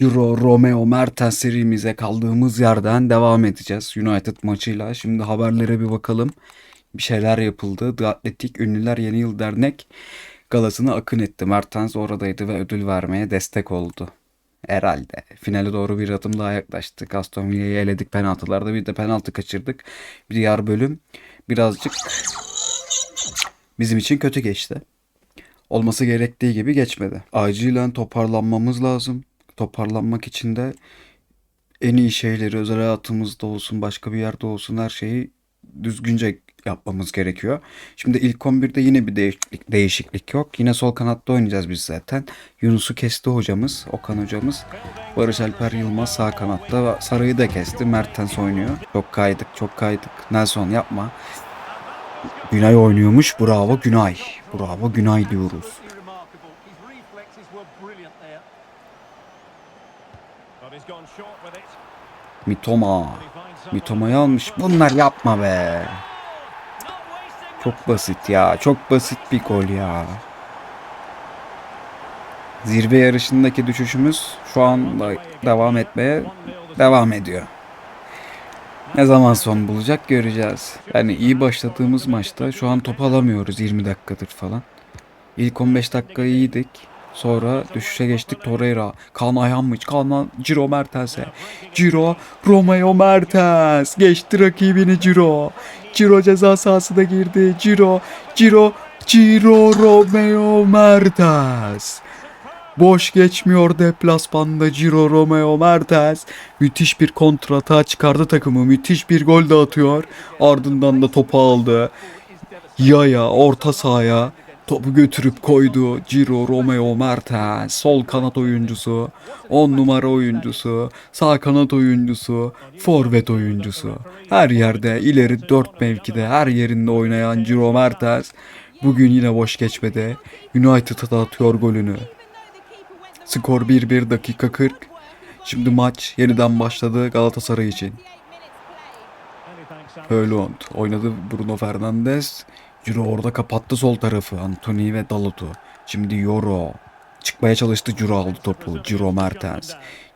Euro Romeo Mertens serimize kaldığımız yerden devam edeceğiz United maçıyla. Şimdi haberlere bir bakalım. Bir şeyler yapıldı. The Atletik Ünlüler Yeni Yıl Dernek galasını akın etti. Mertens oradaydı ve ödül vermeye destek oldu. Herhalde. Finale doğru bir adım daha yaklaştık. Aston Villa'yı eledik penaltılarda. Bir de penaltı kaçırdık. Bir diğer bölüm birazcık bizim için kötü geçti olması gerektiği gibi geçmedi. Acilen toparlanmamız lazım. Toparlanmak için de en iyi şeyleri özel hayatımızda olsun, başka bir yerde olsun her şeyi düzgünce yapmamız gerekiyor. Şimdi ilk 11'de yine bir değişiklik, değişiklik yok. Yine sol kanatta oynayacağız biz zaten. Yunus'u kesti hocamız, Okan hocamız. Barış Alper Yılmaz sağ kanatta. Saray'ı da kesti. Mertens oynuyor. Çok kaydık, çok kaydık. Nelson yapma. Günay oynuyormuş. Bravo Günay. Bravo Günay diyoruz. Mitoma. Mitoma'yı almış. Bunlar yapma be. Çok basit ya. Çok basit bir gol ya. Zirve yarışındaki düşüşümüz şu anda devam etmeye devam ediyor. Ne zaman son bulacak göreceğiz. Yani iyi başladığımız maçta şu an top alamıyoruz 20 dakikadır falan. İlk 15 dakika iyiydik. Sonra düşüşe geçtik Torreira. Kaan Ayhanmıç. Kaan Ciro Mertens'e. Ciro Romeo Mertens. Geçti rakibini Ciro. Ciro ceza sahasına girdi. Ciro. Ciro. Ciro Romeo Mertens. Boş geçmiyor deplasmanda Ciro Romeo Mertens. Müthiş bir kontrata çıkardı takımı. Müthiş bir gol de atıyor. Ardından da topu aldı. Yaya orta sahaya topu götürüp koydu. Ciro Romeo Mertens sol kanat oyuncusu, 10 numara oyuncusu, sağ kanat oyuncusu, forvet oyuncusu. Her yerde ileri 4 mevkide her yerinde oynayan Ciro Mertens bugün yine boş geçmedi. United'a da atıyor golünü. Skor 1-1 dakika 40. Şimdi maç yeniden başladı Galatasaray için. Höylund oynadı Bruno Fernandes. Ciro orada kapattı sol tarafı. Anthony ve Dalot'u. Şimdi Yoro. Çıkmaya çalıştı Ciro aldı topu. Ciro Mertens.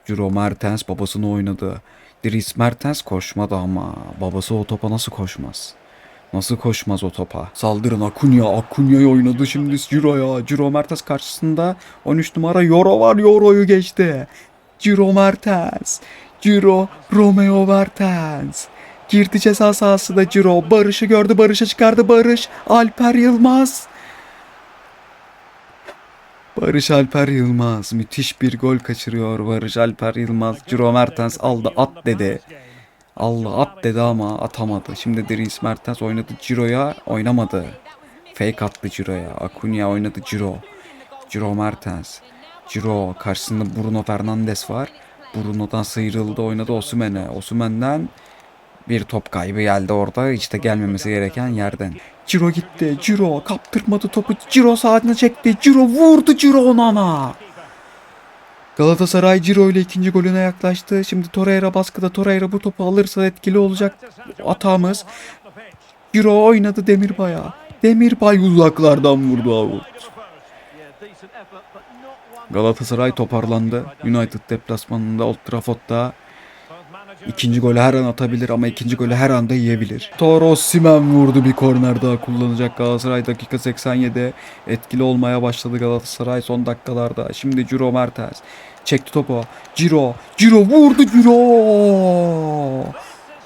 Ciro Mertens babasını oynadı. Dries Mertens koşmadı ama. Babası o topa nasıl koşmaz? Nasıl koşmaz o topa? Saldırın Akunya. Akunya'yı oynadı şimdi Ciro'ya. Ciro Mertens karşısında 13 numara Yoro var. Yoro'yu geçti. Ciro Mertens. Ciro Romeo Mertens. Girdi ceza sahasında Ciro. Barış'ı gördü. Barış'a çıkardı. Barış. Alper Yılmaz. Barış Alper Yılmaz. Müthiş bir gol kaçırıyor Barış Alper Yılmaz. Ciro Mertens aldı at dedi. Allah at dedi ama atamadı. Şimdi Dries Mertens oynadı Ciro'ya oynamadı. Fake attı Ciro'ya. Acuna oynadı Ciro. Ciro Mertens. Ciro karşısında Bruno Fernandes var. Bruno'dan sıyrıldı oynadı Osimhen'e. Osimhen'den bir top kaybı geldi orada. İşte gelmemesi gereken yerden. Ciro gitti. Ciro kaptırmadı topu. Ciro sağına çekti. Ciro vurdu Ciro ona. Galatasaray Ciro ile ikinci golüne yaklaştı. Şimdi Torreira baskıda. Torreira bu topu alırsa etkili olacak atağımız. Ciro oynadı Demirbay'a. Demirbay uzaklardan vurdu one. Galatasaray toparlandı. United deplasmanında Old Trafford'da ikinci golü her an atabilir ama ikinci golü her anda yiyebilir. Toro Simen vurdu bir korner daha kullanacak Galatasaray dakika 87. Etkili olmaya başladı Galatasaray son dakikalarda. Şimdi Ciro Mertens çekti topu. Ciro, Ciro vurdu Ciro.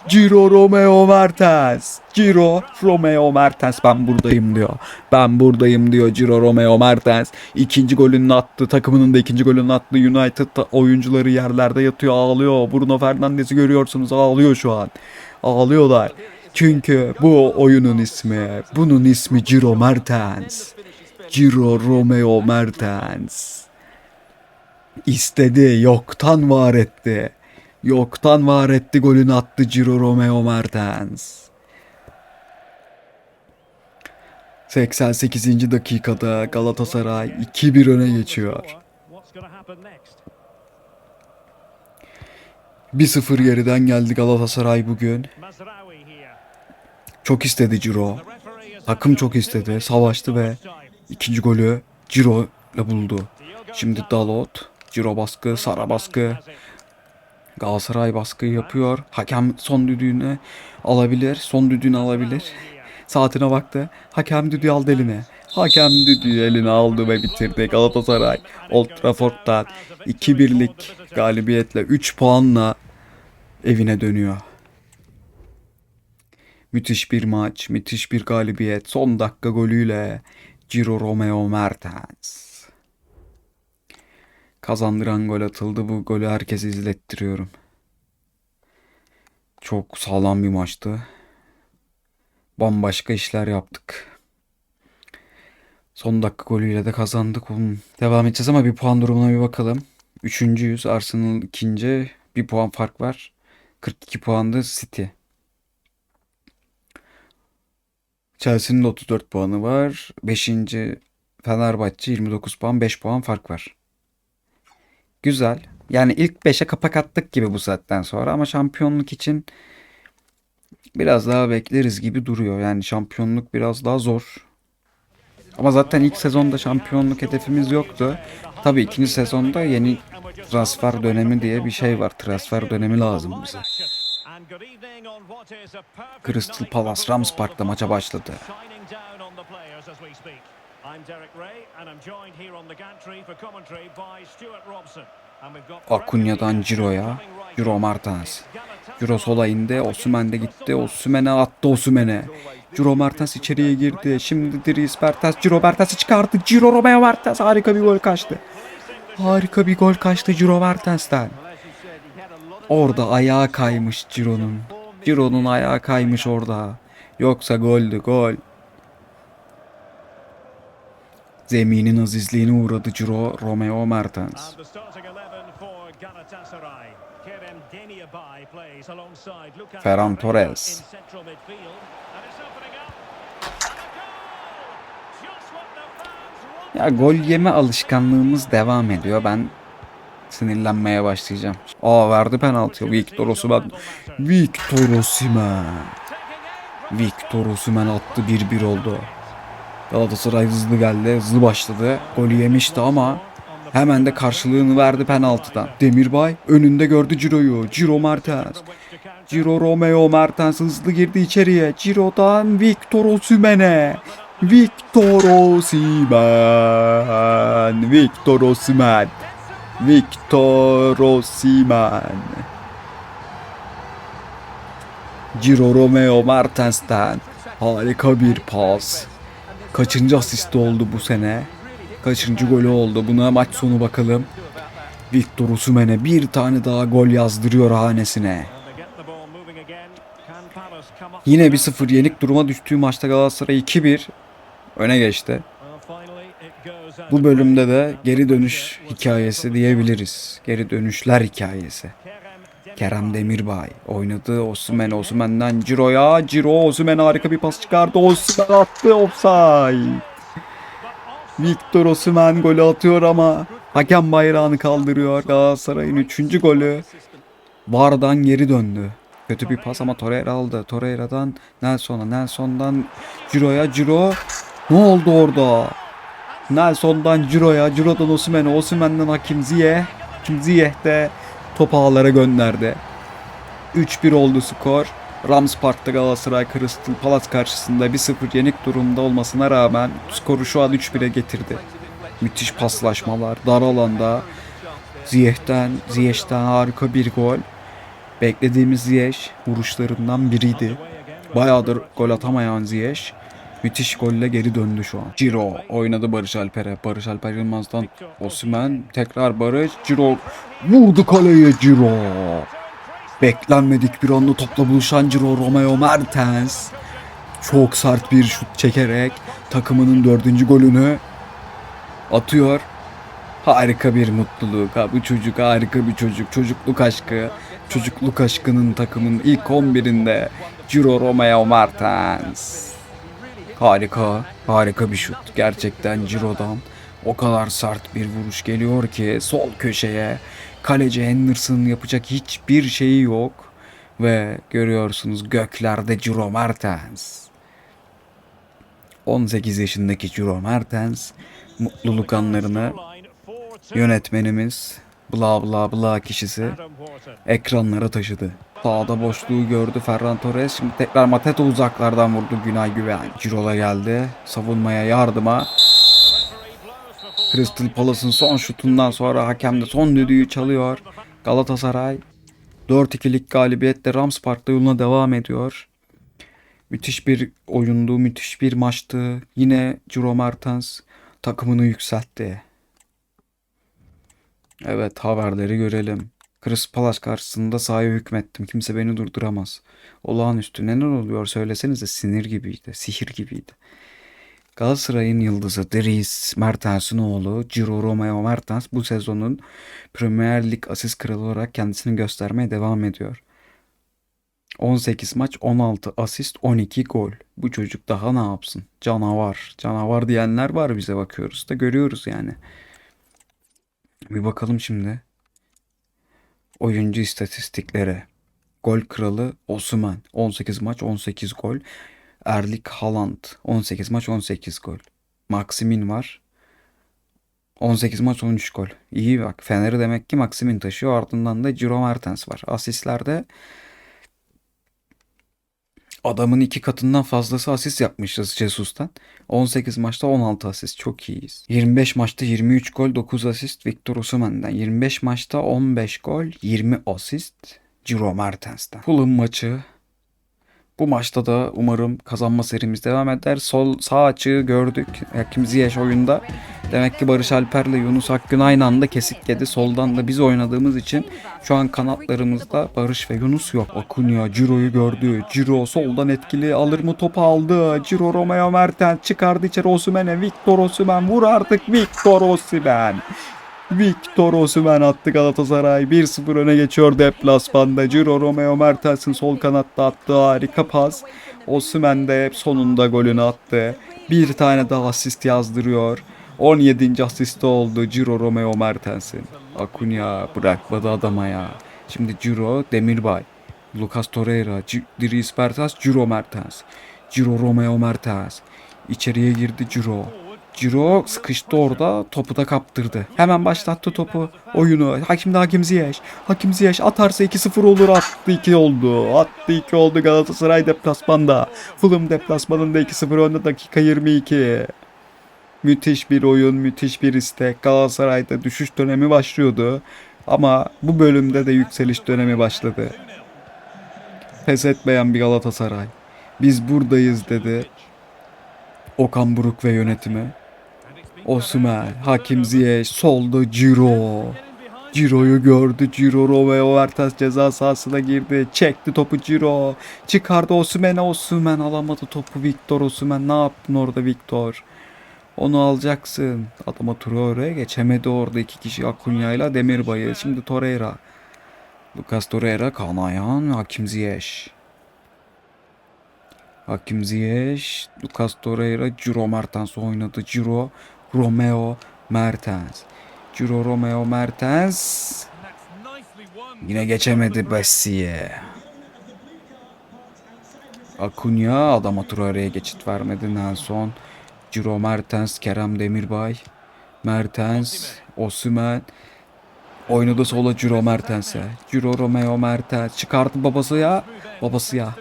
Ciro Romeo Mertens. Ciro Romeo Mertens ben buradayım diyor. Ben buradayım diyor Ciro Romeo Mertens. İkinci golünü attı. Takımının da ikinci golünü attı. United oyuncuları yerlerde yatıyor ağlıyor. Bruno Fernandes'i görüyorsunuz ağlıyor şu an. Ağlıyorlar. Çünkü bu oyunun ismi. Bunun ismi Ciro Mertens. Ciro Romeo Mertens. İstedi, yoktan var etti. Yoktan var etti golünü attı Ciro Romeo Mertens. 88. dakikada Galatasaray 2-1 öne geçiyor. What's going to happen next? 1-0 geriden geldi Galatasaray bugün. Çok istedi Ciro. Takım çok istedi, savaştı ve ikinci golü Ciro ile buldu. Şimdi Dalot. Ciro baskı, Sara baskı. Galatasaray baskı yapıyor. Hakem son düdüğünü alabilir. Son düdüğünü alabilir. Saatine baktı. Hakem düdüğü aldı eline. Hakem düdüğü eline aldı ve bitirdi. Galatasaray Old Trafford'da 2-1'lik galibiyetle 3 puanla evine dönüyor. Müthiş bir maç, müthiş bir galibiyet. Son dakika golüyle Ciro Romeo Mertens. Kazandıran gol atıldı. Bu golü herkese izlettiriyorum. Çok sağlam bir maçtı. Bambaşka işler yaptık. Son dakika golüyle de kazandık. Oğlum, Devam edeceğiz ama bir puan durumuna bir bakalım. Üçüncüyüz. Arsenal ikinci. Bir puan fark var. 42 puanda City. Chelsea'nin de 34 puanı var. Beşinci Fenerbahçe 29 puan. 5 puan fark var. Güzel. Yani ilk 5'e kapak attık gibi bu saatten sonra ama şampiyonluk için biraz daha bekleriz gibi duruyor. Yani şampiyonluk biraz daha zor. Ama zaten ilk sezonda şampiyonluk hedefimiz yoktu. Tabii ikinci sezonda yeni transfer dönemi diye bir şey var. Transfer dönemi lazım bize. Crystal Palace Rams Park'ta maça başladı. Akunya'dan Ciro'ya, Ciro Martens. Ciro sola indi, Osimhen de gitti, Osimhen'e attı Osimhen'e. Ciro Mertens içeriye girdi. Şimdi Dries Mertens, Ciro Mertens'i çıkarttı. Ciro Romeo Mertens harika bir gol kaçtı. Harika bir gol kaçtı Ciro Mertens'ten. Orada ayağa kaymış Ciro'nun. Ciro'nun ayağı kaymış orada. Yoksa goldü gol. Zeminin azizliğine uğradı Ciro Romeo Mertens. Ferran Torres. Ya gol yeme alışkanlığımız devam ediyor. Ben sinirlenmeye başlayacağım. Aa verdi penaltı. Victor Osimhen. Victor Osimhen. Victor Osimhen attı 1-1 oldu. Galatasaray hızlı geldi. Hızlı başladı. Golü yemişti ama hemen de karşılığını verdi penaltıdan. Demirbay önünde gördü Ciro'yu. Ciro Mertens. Ciro Romeo Mertens hızlı girdi içeriye. Ciro'dan Victor Osimhen'e. Victor Osimhen. Victor Osimhen. Victor Osimhen. Ciro Romeo Mertens'ten harika bir pas. Kaçıncı asisti oldu bu sene? Kaçıncı golü oldu? Buna maç sonu bakalım. Victor Osimhen'e bir tane daha gol yazdırıyor hanesine. Yine bir 0 yenik duruma düştüğü maçta Galatasaray 2-1 öne geçti. Bu bölümde de geri dönüş hikayesi diyebiliriz. Geri dönüşler hikayesi. Kerem Demirbay oynadı Osimhen Osimhen'den Ciro'ya Ciro Osimhen harika bir pas çıkardı Osimhen attı offside. Victor Osimhen golü atıyor ama hakem bayrağını kaldırıyor. Galatasaray'ın 3. golü VAR'dan geri döndü. Kötü bir pas ama Torreira aldı. Torreira'dan Nelson'a, Nelson'dan Ciro'ya, Ciro ne oldu orada? Nelson'dan Ciro'ya, Ciro'dan Osimhen'e, Osimhen'den Hakim Ziyeh. Hakim Ziyeh de topu ağlara gönderdi. 3-1 oldu skor. Rams Park'ta Galatasaray Crystal Palace karşısında 1-0 yenik durumda olmasına rağmen skoru şu an 3-1'e getirdi. Müthiş paslaşmalar, dar alanda Ziyech'ten, Ziyech'ten harika bir gol. Beklediğimiz Ziyech vuruşlarından biriydi. Bayağıdır gol atamayan Ziyech müthiş golle geri döndü şu an. Ciro oynadı Barış Alper'e. Barış Alper Yılmaz'dan Osimhen tekrar Barış. Ciro vurdu kaleye Ciro. Beklenmedik bir anda topla buluşan Ciro Romeo Mertens. Çok sert bir şut çekerek takımının dördüncü golünü atıyor. Harika bir mutluluk. Ha, bu çocuk harika bir çocuk. Çocukluk aşkı. Çocukluk aşkının takımın ilk 11'inde Ciro Romeo Mertens. Harika, harika bir şut. Gerçekten Ciro'dan o kadar sert bir vuruş geliyor ki sol köşeye. Kaleci Henderson yapacak hiçbir şeyi yok. Ve görüyorsunuz göklerde Ciro Mertens. 18 yaşındaki Ciro Mertens mutluluk anlarını yönetmenimiz bla bla bla kişisi ekranlara taşıdı. Sağda boşluğu gördü Ferran Torres. Şimdi tekrar Mateta uzaklardan vurdu Günay Güven. Cirola geldi. Savunmaya yardıma. Crystal Palace'ın son şutundan sonra hakem de son düdüğü çalıyor. Galatasaray 4-2'lik galibiyetle Rams Park'ta yoluna devam ediyor. Müthiş bir oyundu, müthiş bir maçtı. Yine Ciro Mertens takımını yükseltti. Evet haberleri görelim. Crystal Palace karşısında sahaya hükmettim. Kimse beni durduramaz. Olağanüstü neler oluyor söylesenize sinir gibiydi. Sihir gibiydi. Galatasaray'ın yıldızı Dries Mertens'in oğlu Ciro Romeo Mertens bu sezonun Premier Lig asist kralı olarak kendisini göstermeye devam ediyor. 18 maç 16 asist 12 gol. Bu çocuk daha ne yapsın? Canavar. Canavar diyenler var bize bakıyoruz da görüyoruz yani. Bir bakalım şimdi. Oyuncu istatistiklere. Gol kralı Osimhen 18 maç 18 gol. Erlik Haaland 18 maç 18 gol. Maximin var. 18 maç 13 gol. İyi bak. Fener'i demek ki Maximin taşıyor. Ardından da Ciro Mertens var. Asistlerde adamın iki katından fazlası asist yapmışız Jesus'tan. 18 maçta 16 asist. Çok iyiyiz. 25 maçta 23 gol 9 asist Victor Osimhen'den. 25 maçta 15 gol 20 asist Ciro Mertens'ten. Fulham maçı bu maçta da umarım kazanma serimiz devam eder. Sol sağ açığı gördük. Hakim Ziyech oyunda. Demek ki Barış Alper'le Yunus Akgün aynı anda kesik yedi. Soldan da biz oynadığımız için şu an kanatlarımızda Barış ve Yunus yok. Akunya Ciro'yu gördü. Ciro soldan etkili alır mı topu aldı. Ciro Romeo Mertens çıkardı içeri Osimhen'e. Victor Osimhen vur artık Victor Osimhen. Victor Osimhen attı Galatasaray. 1-0 öne geçiyor deplasmanda. Ciro Romeo Mertens'in sol kanatta attığı harika pas. Osimhen de sonunda golünü attı. Bir tane daha asist yazdırıyor. 17. asisti oldu Ciro Romeo Mertens'in. Akunya bırakmadı adama ya. Şimdi Ciro Demirbay. Lucas Torreira, C- Dries Mertens, Ciro Mertens. Ciro Romeo Mertens. İçeriye girdi Ciro. Ciro sıkıştı orada topu da kaptırdı. Hemen başlattı topu oyunu. Hakim de Hakim Ziyech. Hakim Ziyech atarsa 2-0 olur attı 2 oldu. Attı 2 oldu Galatasaray deplasmanda. Fulham deplasmanında 2-0 önde dakika 22. Müthiş bir oyun, müthiş bir istek. Galatasaray'da düşüş dönemi başlıyordu. Ama bu bölümde de yükseliş dönemi başladı. Pes etmeyen bir Galatasaray. Biz buradayız dedi. Okan Buruk ve yönetimi. Osimhen, Hakim Ziyech, solda Ciro. Ciro'yu gördü. Ciro Romeo Mertens ceza sahasına girdi. Çekti topu Ciro. Çıkardı Osimhen'e. Osimhen alamadı topu. Victor Osimhen ne yaptın orada Victor? Onu alacaksın. Adama Torreira'ya geçemedi orada iki kişi Akunya ile Demirbay'ı. Şimdi Torreira. Lucas Torreira, Kanayan, Hakim Ziyech. Hakim Ziyech, Lucas Torreira, Ciro Mertens oynadı. Ciro, Romeo Mertens. Ciro Romeo Mertens. Yine geçemedi Bessi'ye. Akunya adama Torreira'ya geçit vermedi. Nelson, Ciro Mertens, Kerem Demirbay. Mertens, Osimhen. Oynadı sola Ciro Mertens'e. Ciro Romeo Mertens. Çıkarttı babası ya. Babası ya.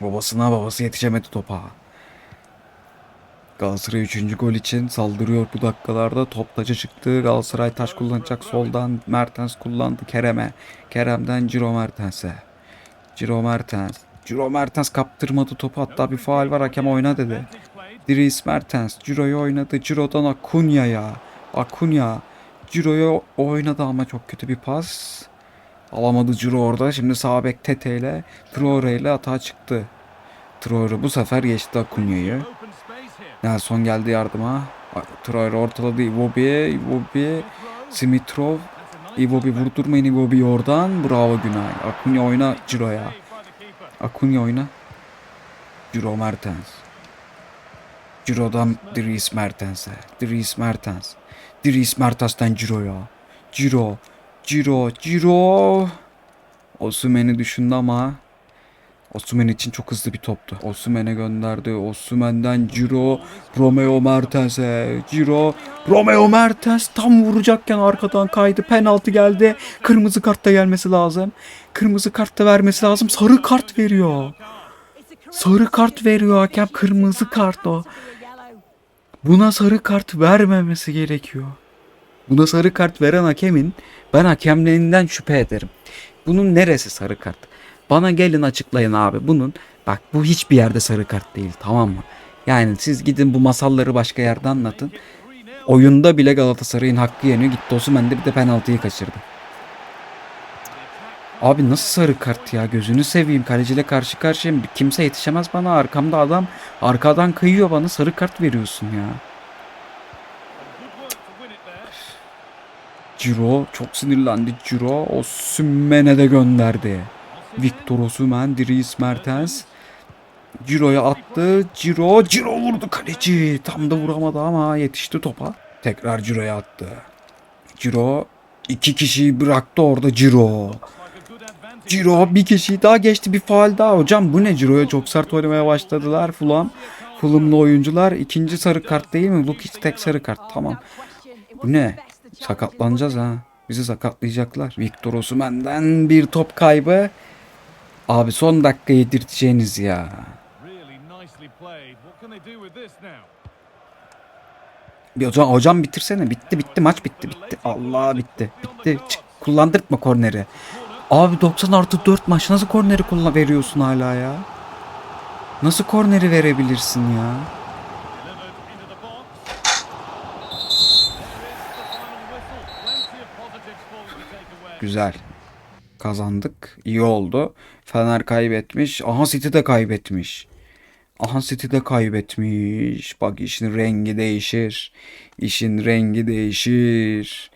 Babasına babası yetişemedi topa. Galatasaray 3. gol için saldırıyor bu dakikalarda. Top taça çıktı. Galatasaray taş kullanacak soldan. Mertens kullandı Kerem'e. Kerem'den Ciro Mertens'e. Ciro Mertens. Ciro Mertens kaptırmadı topu. Hatta bir faal var hakem oyna dedi. Dries Mertens. Ciro'yu oynadı. Ciro'dan Akunya'ya. Akunya. Ciro'yu oynadı ama çok kötü bir pas. Alamadı Ciro orada. Şimdi sağ bek Tete ile Traore ile hata çıktı. Traore bu sefer geçti Akunya'yı. Nelson geldi yardıma. Traore ortaladı Iwobi. Iwobi. Simitrov. Iwobi vurdurmayın Iwobi oradan. Bravo Günay. Akunya oyna Ciro'ya. Akunya oyna. Ciro Mertens. Ciro'dan Dries Mertens'e. Dries Mertens. Dries Mertens'ten Ciro'ya. Ciro. Ciro. Ciro. Osimhen'i düşündü ama Osimhen için çok hızlı bir toptu. Osimhen'e gönderdi. Osimhen'den Ciro, Romeo Mertens'e. Ciro, Romeo Mertens tam vuracakken arkadan kaydı. Penaltı geldi. Kırmızı kart da gelmesi lazım. Kırmızı kart da vermesi lazım. Sarı kart veriyor. Sarı kart veriyor hakem. Kırmızı kart o. Buna sarı kart vermemesi gerekiyor. Buna sarı kart veren hakemin ben hakemliğinden şüphe ederim. Bunun neresi sarı kart? Bana gelin açıklayın abi. Bunun bak bu hiçbir yerde sarı kart değil tamam mı? Yani siz gidin bu masalları başka yerde anlatın. Oyunda bile Galatasaray'ın hakkı yeniyor. Gitti Osimhen de bir de penaltıyı kaçırdı. Abi nasıl sarı kart ya gözünü seveyim kaleciyle karşı karşıyayım kimse yetişemez bana arkamda adam arkadan kıyıyor bana sarı kart veriyorsun ya. Ciro çok sinirlendi Ciro Osimhen'e de gönderdi. Victor Osimhen, Dries Mertens Ciro'ya attı. Ciro, Ciro vurdu kaleci. Tam da vuramadı ama yetişti topa. Tekrar Ciro'ya attı. Ciro iki kişiyi bıraktı orada Ciro. Ciro bir kişiyi daha geçti bir faal daha. Hocam bu ne Ciro'ya çok sert oynamaya başladılar Fulham. Fulham'lı oyuncular ikinci sarı kart değil mi? Lukic tek sarı kart tamam. Bu ne? Sakatlanacağız ha. Bizi sakatlayacaklar. Victor Osimhen'den bir top kaybı. Abi son dakika yedirteceğiniz ya. Bir hocam, hocam bitirsene. Bitti bitti maç bitti bitti. Allah bitti. Bitti. Çık, kullandırtma korneri. Abi 90 artı 4 maç nasıl korneri kullan veriyorsun hala ya? Nasıl korneri verebilirsin ya? Güzel. Kazandık. İyi oldu. Fener kaybetmiş. Aha City de kaybetmiş. Aha City de kaybetmiş. Bak işin rengi değişir. İşin rengi değişir.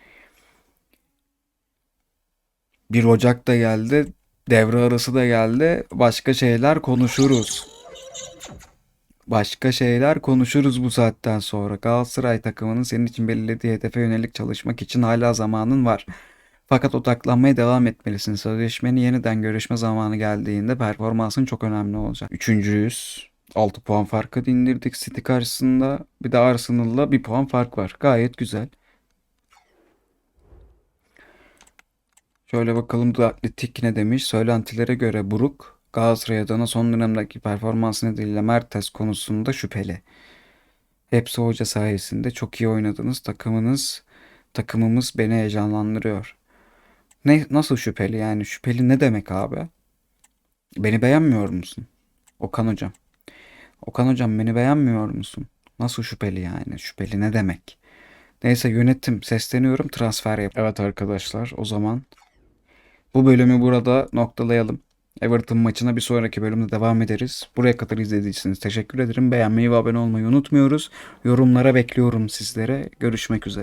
1 Ocak da geldi. Devre arası da geldi. Başka şeyler konuşuruz. Başka şeyler konuşuruz bu saatten sonra. Galatasaray takımının senin için belirlediği hedefe yönelik çalışmak için hala zamanın var. Fakat odaklanmaya devam etmelisin. Sözleşmeni yeniden görüşme zamanı geldiğinde performansın çok önemli olacak. Üçüncüyüz. 6 puan farkı indirdik City karşısında. Bir de Arsenal'la bir puan fark var. Gayet güzel. Şöyle bakalım The Athletic ne demiş. Söylentilere göre Buruk Galatasaray adına son dönemdeki performansı nedeniyle Mertes konusunda şüpheli. Hepsi hoca sayesinde çok iyi oynadınız. Takımınız, takımımız beni heyecanlandırıyor. Ne, nasıl şüpheli yani? Şüpheli ne demek abi? Beni beğenmiyor musun? Okan hocam. Okan hocam beni beğenmiyor musun? Nasıl şüpheli yani? Şüpheli ne demek? Neyse yönetim sesleniyorum transfer yap. Evet arkadaşlar o zaman bu bölümü burada noktalayalım. Everton maçına bir sonraki bölümde devam ederiz. Buraya kadar izlediyseniz teşekkür ederim. Beğenmeyi ve abone olmayı unutmuyoruz. Yorumlara bekliyorum sizlere. Görüşmek üzere.